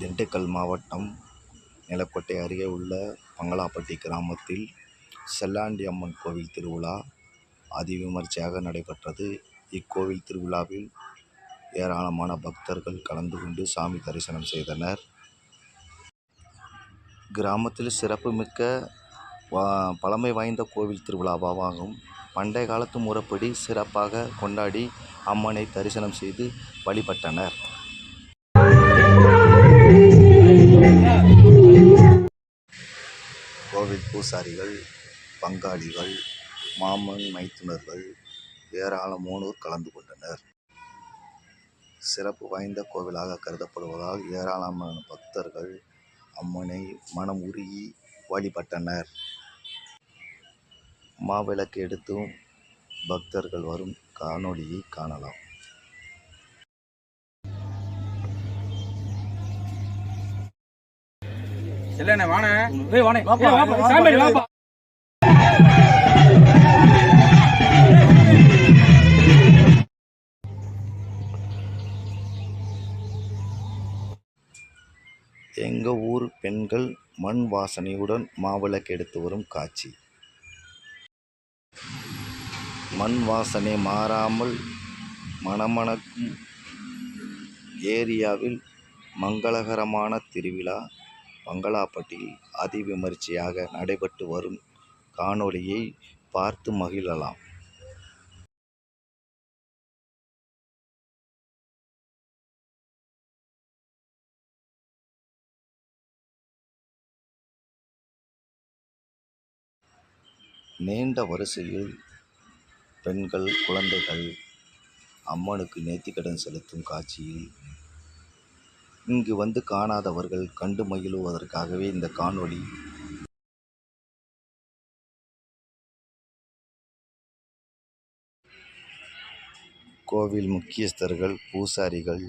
திண்டுக்கல் மாவட்டம் நிலக்கோட்டை அருகே உள்ள பங்களாப்பட்டி கிராமத்தில் செல்லாண்டி அம்மன் கோவில் திருவிழா அதிவிமர்சையாக நடைபெற்றது. இக்கோவில் திருவிழாவில் ஏராளமான பக்தர்கள் கலந்து கொண்டு சாமி தரிசனம் செய்தனர். கிராமத்தில் சிறப்புமிக்க பழமை வாய்ந்த கோவில் திருவிழாவாகும். பண்டைய காலத்து முறைப்படி சிறப்பாக கொண்டாடி அம்மனை தரிசனம் செய்து வழிபட்டனர். பூசாரிகள் பங்காளிகள் மாமன் மைத்துனர்கள் ஏராளமானோர் கலந்து கொண்டனர். சிறப்பு வாய்ந்த கோவிலாக கருதப்படுவதால் ஏராளமான பக்தர்கள் அம்மனை மனம் உருகி வழிபட்டனர். மாவிளக்கு எடுத்தும் பக்தர்கள் வரும் காணொளியை காணலாம். இல்லண்ணே வாணே வாப்பா, வாப்பா சாமி வாப்பா. ஊர் பெண்கள் மண் வாசனையுடன் மாவிளக்கு எடுத்து வரும் காட்சி. மண் வாசனை மாறாமல் மணமணக்கும் ஏரியாவில் மங்களகரமான திருவிழா. பங்களாப்பட்டியில் அதிவிமர்சையாக நடைபெற்று வரும் காணொளியை பார்த்து மகிழலாம். நீண்ட வரிசையில் பெண்கள் குழந்தைகள் அம்மனுக்கு நேர்த்திக்கடன் செலுத்தும் காட்சியில் இங்கு வந்து காணாதவர்கள் கண்டு மகிழுவதற்காகவே இந்த காணொளி. கோவில் முக்கியஸ்தர்கள் பூசாரிகள்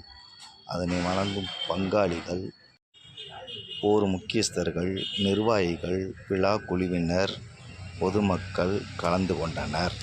அதனை வணங்கும் பங்காளிகள் போர் முக்கியஸ்தர்கள் நிர்வாகிகள் விழா குழுவினர் பொதுமக்கள் கலந்து கொண்டனர்.